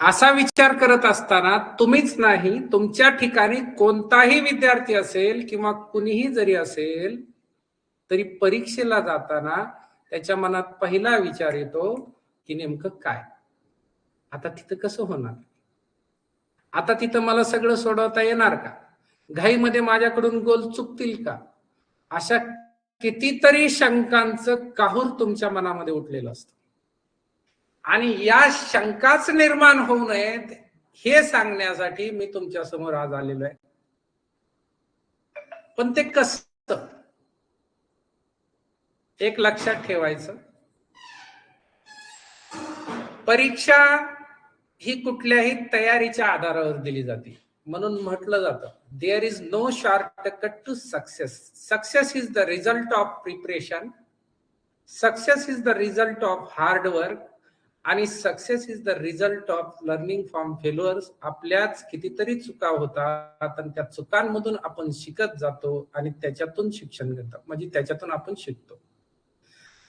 असा विचार करत असताना तुम्हीच नाही तुमच्या ठिकाणी कोणताही विद्यार्थी असेल किंवा कुणीही जरी असेल तरी परीक्षेला जाताना त्याच्या मनात पहिला विचार येतो की नेमकं काय? आता तिथं कसं होणार? आता तिथं मला सगळं सोडवता येणार का? घाईमध्ये माझ्याकडून गोल चुकतील का? अशा कितीतरी शंकांचं काहूर तुमच्या मनामध्ये उठलेलं असतं. आणि या शंकाच निर्माण होऊ नयेत हे सांगण्यासाठी मी तुमच्यासमोर आज आलेलो आहे. पण ते कस? एक लक्षात ठेवायचं. परीक्षा ही कुठल्याही तयारीच्या आधारावर दिली जाते. म्हणून म्हटलं जातं there is no shortcut to success success is the result of preparation success is the result of hard work आणि success is the result of learning from failures आपल्याच कितीतरी चुका होतात आणि त्या चुकांमधून आपण शिकत जातो आणि त्याच्यातून शिक्षण घेतो. म्हणजे त्याच्यातून आपण शिकतो.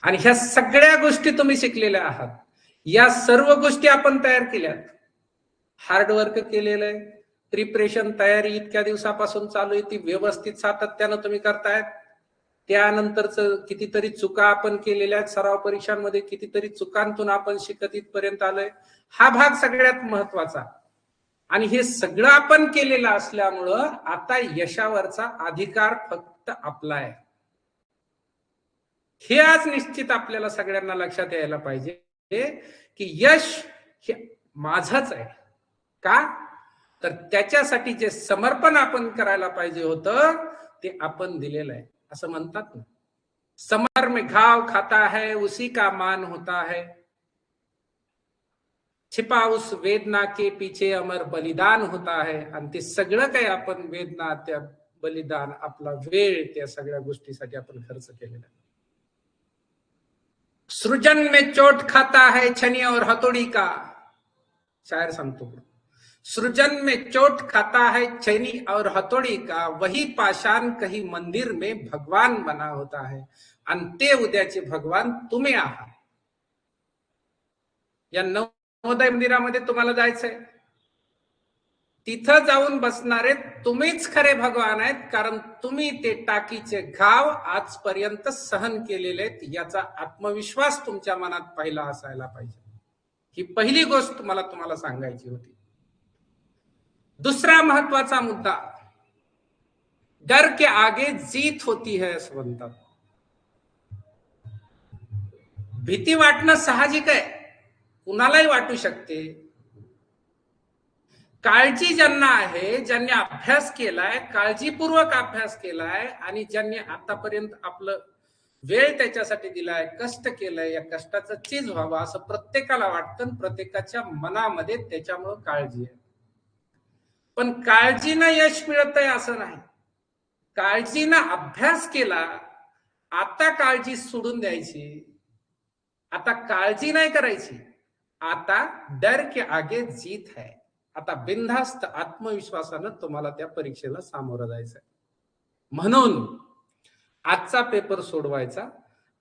आणि ह्या सगळ्या गोष्टी तुम्ही शिकलेल्या आहात. या सर्व गोष्टी आपण तयार केल्यात. हार्डवर्क केलेलं आहे. प्रिपरेशन तयारी इतक्या दिवसापासून चालू आहे. ती व्यवस्थित सातत्यानं तुम्ही करतायत. त्यानंतरच कितीतरी चुका आपण केलेल्या आहेत सराव परीक्षांमध्ये कितीतरी चुकांतून आपण शिकत इथपर्यंत आलोय. हा भाग सगळ्यात महत्त्वाचा. आणि हे सगळं आपण केलेलं असल्यामुळं आता यशावरचा अधिकार फक्त आपला आहे. हे आज निश्चित आपल्याला सगळ्यांना लक्षात यायला पाहिजे की यश हे माझच आहे. का? तर त्याच्यासाठी जे समर्पण आपण करायला पाहिजे होतं ते आपण दिलेलं आहे. असं म्हणतात समर में घाव खाता है, उसी का मान होता है। छिपा उस वेदना के पीछे अमर बलिदान होता है। आणि ते सगळं काही आपण वेदना, त्या बलिदान आपला वेळ त्या सगळ्या गोष्टीसाठी आपण खर्च केलेला सृजन में चोट खाता है छनी और हथौड़ी का। शायर सांगतो सृजन में चोट खाता है चैनी और हथौड़ी का वही पाषाण कही मंदिर में भगवान बना होता है। आणि ते उद्याचे भगवान तुम्ही आहात या नवोदय मंदिरामध्ये तुम्हाला जायचंय? तिथं जाऊन बसणारे तुम्हीच खरे भगवान आहेत कारण तुम्ही ते टाकीचे घाव आजपर्यंत सहन केलेले आहेत याचा आत्मविश्वास तुमच्या मनात पहिला असायला पाहिजे. ही पहिली गोष्ट मला तुम्हाला सांगायची होती. दूसरा महत्त्वाचा मुद्दा डर के आगे जीत होती है असं म्हणतात भीती वाटणं साहजिक आहे कुणालाही वाटू शकते. काळजी ज्यांना आहे ज्यांनी अभ्यास केलाय काळजीपूर्वक अभ्यास केलाय आणि ज्यांनी आतापर्यंत आपलं वेळ त्याच्यासाठी दिलाय कष्ट केलंय या कष्टाचं चीज व्हावं असं प्रत्येकाला वाटतं प्रत्येकाच्या मनामध्ये त्याच्यामुळं काळजी आहे. पण काळजीनं यश मिळत आहे असं नाही. काळजीनं अभ्यास केला आता काळजी सोडून द्यायची. आता काळजी नाही करायची. आता डर के आगे जीत है. आता बिनधास्त आत्मविश्वासानं तुम्हाला त्या परीक्षेला सामोरं जायचं म्हणून आजचा पेपर सोडवायचा.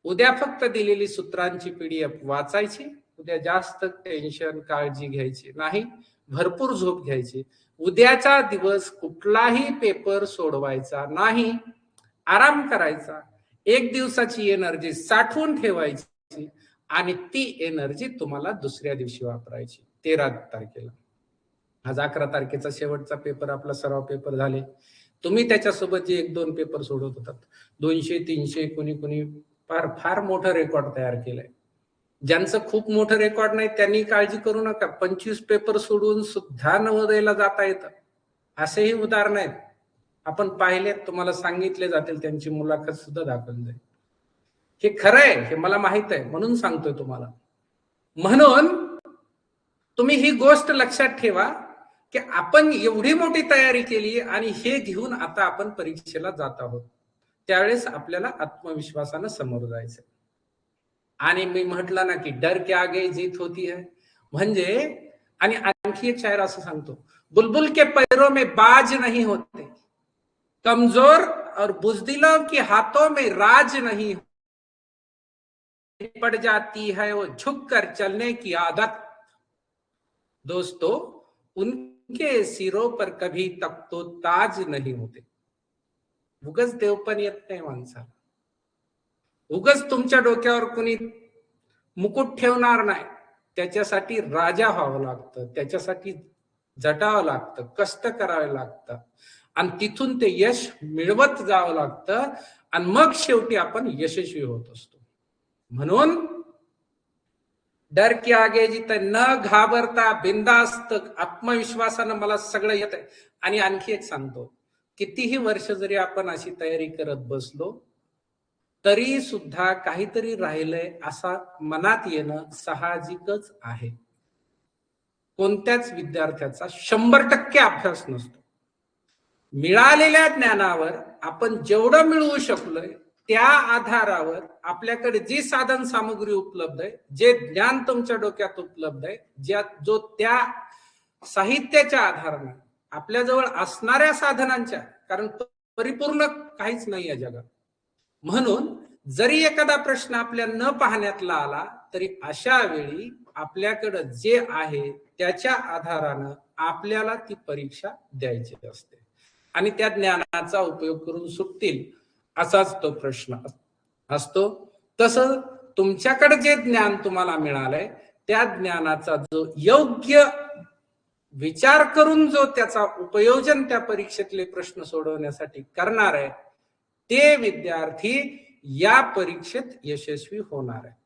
उद्या फक्त दिलेली सूत्रांची पीडीएफ वाचायची. उद्या जास्त टेन्शन काळजी घ्यायची नाही. भरपूर झोप घ्यायची. उद्याचा दिवस कुठलाही पेपर सोडवायचा नाही. आराम करायचा. एक दिवसाची एनर्जी साठवून ठेवायची आणि ती एनर्जी तुम्हाला दुसऱ्या दिवशी वापरायची. तेरा तारखेला. आज अकरा तारखेचा शेवटचा पेपर आपला सराव पेपर झाले. तुम्ही त्याच्यासोबत जे एक दोन पेपर सोडवत होतात. दोनशे तीनशे कोणी कोणी फार फार मोठं रेकॉर्ड तयार केलंय. ज्यांचं खूप मोठं रेकॉर्ड नाही त्यांनी काळजी करू नका. पंचवीस पेपर सोडून सुद्धा नवोदयला जाता येतं. असेही उदाहरण आहेत. आपण पाहिलेत तुम्हाला सांगितले जातील त्यांची मुलाखत सुद्धा दाखवली जाईल हे खरं आहे हे मला माहीत आहे म्हणून सांगतोय तुम्हाला. म्हणून तुम्ही ही गोष्ट लक्षात ठेवा की आपण एवढी मोठी तयारी केली आणि हे घेऊन आता आपण परीक्षेला जात आहोत. त्यावेळेस आपल्याला आत्मविश्वासानं समोर जायचं आणि मी म्हटलं ना की डर के आगे जीत होती है। म्हणजे, आणि आणखी एक शायर असं सांगतो, बुलबुल के पैरों में बाज नहीं होते, कमज़ोर और बुजदिलों के हाथों में राज नहीं पड़ जाती है वो झुक कर चलने की आदत। दोस्तों, उनके सिरों पर कभी तक तो ताज नहीं होते। उगच देव पण येत उगच तुमच्या डोक्यावर कुणी मुकुट ठेवणार नाही. त्याच्यासाठी राजा व्हावं लागतं. त्याच्यासाठी जटावं लागतं. कष्ट करावे लागतं. आणि तिथून ते यश मिळवत जावं लागतं. आणि मग शेवटी आपण यशस्वी होत असतो. म्हणून डर की आगे जिथे न घाबरता बिंदास्त आत्मविश्वासानं मला सगळं येत आहे आणि आणखी एक सांगतो. कितीही वर्ष जरी आपण अशी तयारी करत बसलो तरी सुद्धा काहीतरी राहिलंय असा मनात येणं साहजिकच आहे. कोणत्याच विद्यार्थ्याचा शंभर टक्के अभ्यास नसतो. मिळालेल्या ज्ञानावर आपण जेवढं मिळवू शकलोय त्या आधारावर आपल्याकडे जी साधन सामग्री उपलब्ध आहे जे ज्ञान तुमच्या डोक्यात उपलब्ध आहे ज्या जो त्या साहित्याच्या आधाराने आपल्याजवळ असणाऱ्या साधनांच्या कारण परिपूर्ण काहीच नाही आहे जगात. म्हणून जरी एखादा प्रश्न आपल्या न पाहण्यातला आला तरी अशा वेळी आपल्याकडं जे आहे त्याच्या आधारानं आपल्याला ती परीक्षा द्यायची असते. आणि त्या ज्ञानाचा उपयोग करून सुटतील असाच तो प्रश्न असतो. तसं तुमच्याकडे जे ज्ञान तुम्हाला मिळालंय त्या ज्ञानाचा जो योग्य विचार करून जो त्याचा उपयोजन त्या परीक्षेतले प्रश्न सोडवण्यासाठी करणार आहे ते विद्यार्थी या परीक्षेत यशस्वी होणार आहे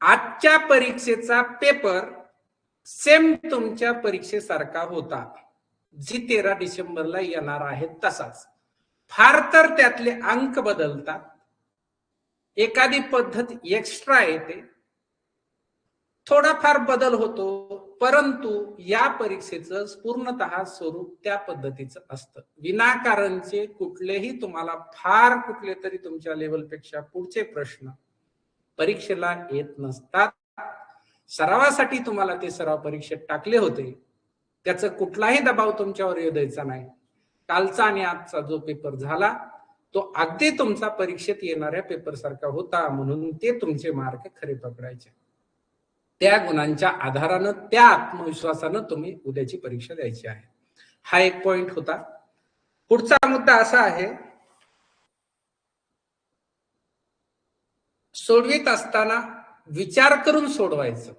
आजच्या परीक्षेचा पेपर सेम तुमच्या परीक्षेसारखा होता. जी तेरा डिसेंबरला येणार आहे तसाच. फार तर त्यातले अंक बदलतात. एखादी पद्धत एक्स्ट्रा येते. थोडाफार बदल होतो. परंतु या परीक्षेचं पूर्णतः स्वरूप त्या पद्धतीचं असतं. विनाकारणचे कुठलेही तुम्हाला फार कुठले तरी तुमच्या लेवलपेक्षा पुढचे प्रश्न परीक्षेला येत नसतात. सरावासाठी तुम्हाला ते सराव परीक्षेत टाकले होते. त्याचा कुठलाही दबाव तुमच्यावर येऊ द्यायचा नाही. कालचा आणि आजचा जो पेपर झाला तो अगदी तुमचा परीक्षेत येणाऱ्या पेपर सारखा होता म्हणून ते तुमचे मार्क खरे पकडायचे. त्या गुणांच्या आधारानं त्या आत्मविश्वासानं तुम्ही उद्याची परीक्षा द्यायची आहे. हा एक पॉइंट होता. पुढचा मुद्दा असा आहे सोडवीत असताना विचार करून सोडवायचं.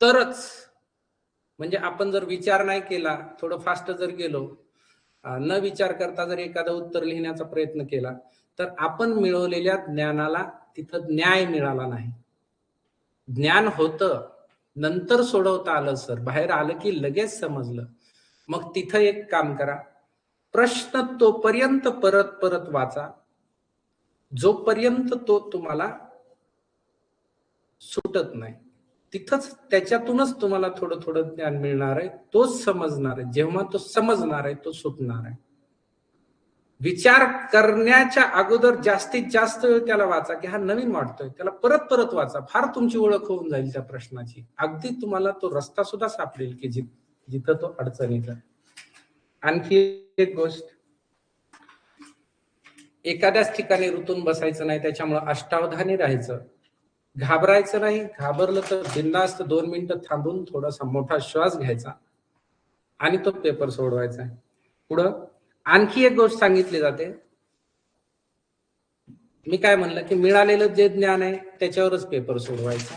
तरच म्हणजे आपण जर विचार नाही केला थोडं फास्ट जर गेलो न विचार करता जर एखादं उत्तर लिहिण्याचा प्रयत्न केला तर आपण मिळवलेल्या ज्ञानाला तिथं न्याय मिळाला नाही. ज्ञान होतं. नंतर सोडवता आलं सर. बाहेर आलं की लगेच समजलं. मग तिथं एक काम करा. प्रश्न तोपर्यंत परत परत वाचा. जोपर्यंत तो तुम्हाला सुटत नाही. तिथंच त्याच्यातूनच तुम्हाला थोडं थोडं ज्ञान मिळणार आहे. तोच समजणार आहे. जेव्हा तो समजणार आहे तो सुटणार आहे. विचार करण्याच्या अगोदर जास्तीत जास्त वेळ त्याला वाचा की हा नवीन वाटतोय. त्याला परत परत वाचा. फार तुमची ओळख होऊन जाईल त्या प्रश्नाची. अगदी तुम्हाला तो रस्ता सुद्धा सापडेल की जिथं तो अडचणीचा आणखी एक गोष्ट. एखाद्याच ठिकाणी ऋतून बसायचं नाही त्याच्यामुळं अष्टावधानी राहायचं. घाबरायचं नाही. घाबरलं तर बिंदास्त दोन मिनिटं थांबून थोडासा मोठा श्वास घ्यायचा आणि तो पेपर सोडवायचा आहे. पुढं? आणखी एक गोष्ट सांगितली जाते. मी काय म्हणलं की मिळालेलं जे ज्ञान आहे त्याच्यावरच पेपर सोडवायचा.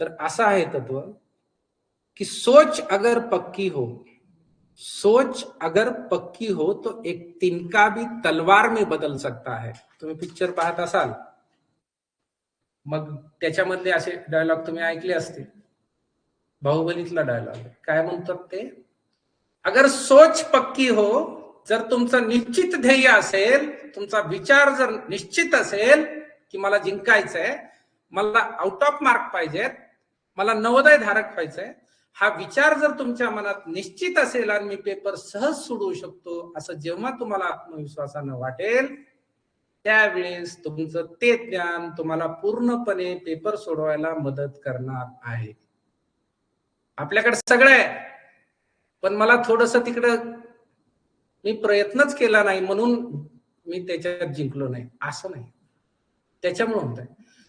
तर असं आहे तत्व की सोच अगर पक्की हो सोच अगर पक्की हो तो एक तिनका भी तलवार में बदल सकता है. तुम्ही पिक्चर पाहत असाल. मग त्याच्यामधले असे डायलॉग तुम्ही ऐकले असतील. बाहुबलीतला डायलॉग काय म्हणतात ते? अगर सोच पक्की हो जर तुमचं निश्चित ध्येय असेल तुमचा विचार जर निश्चित असेल की मला जिंकायचंय मला आउट ऑफ मार्क पाहिजेत मला नवोदय धारक व्हायचंय हा विचार जर तुमच्या मनात निश्चित असेल आणि मी पेपर सहज सोडवू शकतो असं जेव्हा तुम्हाला आत्मविश्वासानं वाटेल त्यावेळेस तुमचं ते ज्ञान तुम्हाला पूर्णपणे पेपर सोडवायला मदत करणार आहे. आपल्याकडे सगळं आहे पण मला थोडस तिकडं मी प्रयत्नच केला नाही म्हणून मी त्याच्यात जिंकलो नाही. असं नाही. त्याच्यामुळे होत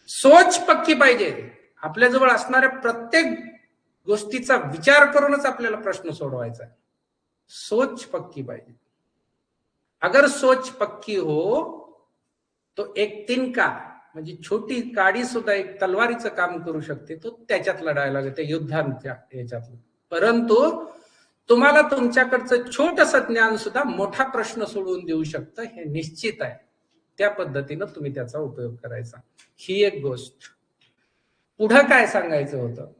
सोच पक्की पाहिजे. आपल्याजवळ असणाऱ्या प्रत्येक गोष्टीचा विचार करूनच आपल्याला प्रश्न सोडवायचा सोच पक्की पाहिजे. अगर सोच पक्की हो तो एक तिनका म्हणजे छोटी काडी सुद्धा एक तलवारीचं काम करू शकते तो त्याच्यात लढायला लागते युद्धांच्या याच्यातलं. परंतु तुम्हाला तुमच्याकडचं छोटस ज्ञान सुद्धा मोठा प्रश्न सोडवून देऊ शकतं हे निश्चित आहे. त्या पद्धतीनं तुम्ही त्याचा उपयोग करायचा. ही एक गोष्ट. पुढं काय सांगायचं होतं?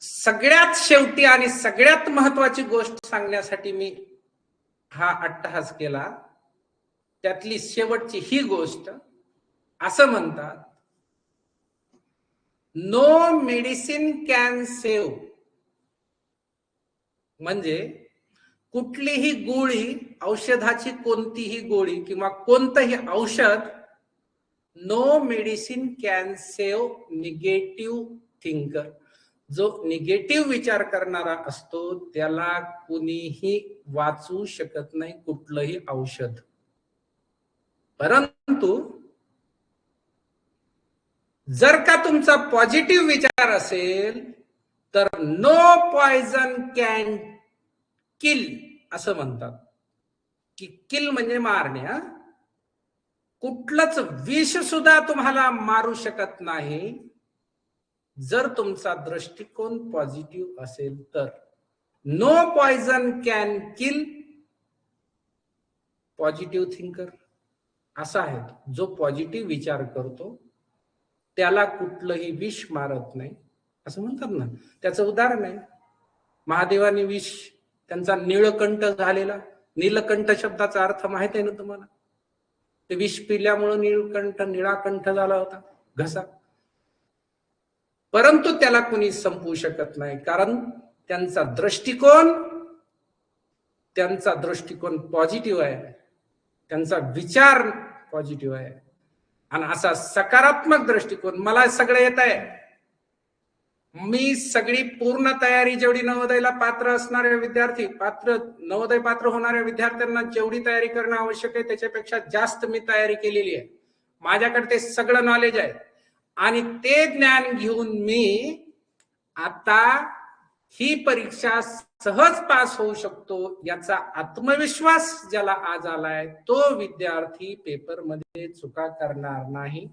सगळ्यात शेवटी आणि सगळ्यात महत्वाची गोष्ट सांगण्यासाठी मी हा अट्टहास केला. त्यातली शेवटची ही गोष्ट. असं म्हणतात नो मेडिसिन कॅन सेव्ह म्हणजे कुठलीही गोळी औषधाची कोणतीही गोळी किंवा कोणतंही औषध no medicine can save negative thinker जो निगेटिव्ह विचार करणारा असतो त्याला कुणीही वाचू शकत नाही कुठलंही औषध. परंतु जर का तुमचा पॉझिटिव्ह विचार असेल तर नो पॉयझन कॅन किल असं म्हणतात. की किल म्हणजे मारणे हा? कुठलंच विष सुद्धा तुम्हाला मारू शकत नाही. जर तुमचा दृष्टिकोन पॉझिटिव्ह असेल तर. No poison can kill positive thinker असा आहे. जो पॉझिटिव्ह विचार करतो त्याला कुठलंही विष मारत नाही. असं म्हणतात ना. त्याचं उदाहरण आहे. महादेवाने विष त्यांचा निळकंठ झालेला नीलकंठ शब्दाचा अर्थ माहीत आहे ना तुम्हाला? ते विष पिल्यामुळं निळकंठ निळाकंठ झाला होता घसा. परंतु त्याला कुणी संपवू शकत नाही कारण त्यांचा दृष्टिकोन त्यांचा दृष्टिकोन पॉझिटिव्ह आहे. त्यांचा विचार पॉझिटिव्ह आहे. आणि असा सकारात्मक दृष्टिकोन मला सगळं येत आहे. मी सगळी पूर्ण तयारी जेवढी नवोदयला पात्र असणारे विद्यार्थी पात्र नवोदय पात्र होणाऱ्या विद्यार्थ्यांना जेवढी तयारी करणं आवश्यक आहे त्याच्यापेक्षा जास्त मी तयारी केलेली आहे. माझ्याकडे ते सगळं नॉलेज आहे. आणि ते ज्ञान घेऊन मी आता ही परीक्षा सहज पास होऊ शकतो याचा आत्मविश्वास ज्याला आज आलाय तो विद्यार्थी पेपरमध्ये चुका करणार नाही.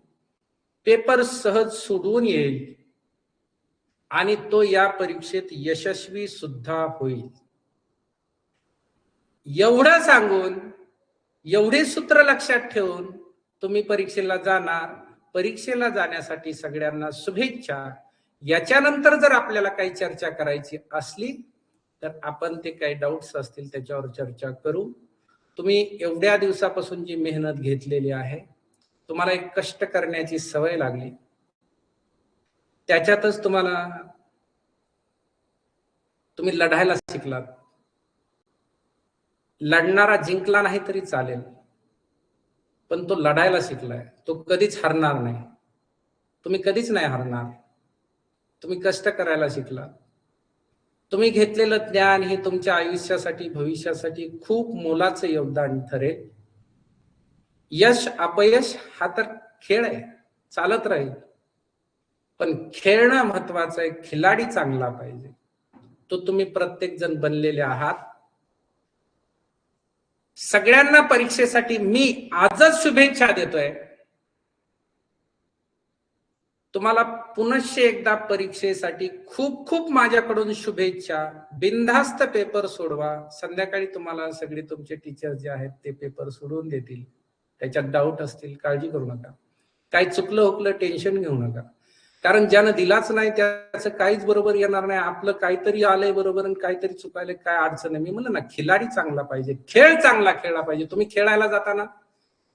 पेपर सहज सोडून येईल. आणि तो या परीक्षेत यशस्वी सुद्धा होईल. एवढं सांगून एवढे सूत्र लक्षात ठेवून तुम्ही परीक्षेला जाणार. परीक्षेला जाण्यासाठी सगळ्यांना शुभेच्छा. याच्यानंतर जर आपल्याला काही चर्चा करायची असली तर आपण ते काही डाऊट्स असतील त्याच्यावर चर्चा करू. तुम्ही एवढ्या दिवसापासून जी मेहनत घेतलेली आहे तुम्हाला एक कष्ट करण्याची सवय लागली. त्याच्यातच तुम्हाला तुम्ही लढायला शिकलात. लढणारा जिंकला नाही तरी चालेल. पण तो लढायला शिकलाय. तो कधीच हरणार नाही. तुम्ही कधीच नाही हरणार. तुम्ही कष्ट करायला शिकला तुम्ही घेतलेलं ज्ञान हे तुमच्या आयुष्यासाठी भविष्यासाठी खूप मोलाचं योगदान ठरेल. यश अपयश हा तर खेळ आहे. चालत राहील. पण खेळणं महत्वाचं आहे. खिलाडी चांगला पाहिजे. तो तुम्ही प्रत्येक जण बनलेले आहात. सगळ्यांना परीक्षेसाठी मी आजच शुभेच्छा देतोय. तुम्हाला पुनश्च एकदा परीक्षेसाठी खूप खूप माझ्याकडून शुभेच्छा. बिनधास्त पेपर सोडवा. संध्याकाळी तुम्हाला सगळे तुमचे टीचर जे आहेत ते पेपर सोडवून देतील. त्याच्यात डाऊट असतील काळजी करू नका. काही चुकलं हुकलं टेन्शन घेऊ नका. कारण ज्यानं दिलाच नाही त्याचं काहीच बरोबर येणार नाही. आपलं काहीतरी आलंय बरोबर आणि काहीतरी चुकायला काय अडचण आहे मी म्हणलं ना खिलाडी चांगला पाहिजे. खेळ चांगला खेळला पाहिजे. तुम्ही खेळायला जाताना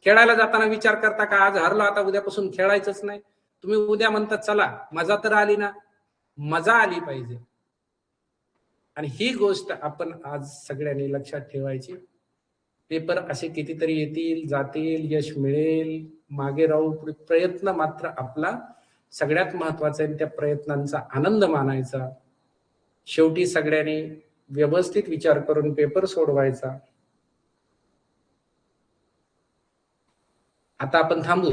खेळायला जाताना विचार करता का आज हरलो आता उद्यापासून खेळायचंच नाही. तुम्ही उद्या म्हणता चला मजा तर आली ना. मजा आली पाहिजे. आणि ही गोष्ट आपण आज सगळ्यांनी लक्षात ठेवायची. पेपर असे कितीतरी येतील जातील यश मिळेल. मागे राहू प्रयत्न मात्र आपला सगळ्यात महत्वाचं आहे त्या प्रयत्नांचा आनंद मानायचा. शेवटी सगळ्यांनी व्यवस्थित विचार करून पेपर सोडवायचा. आता आपण थांबू.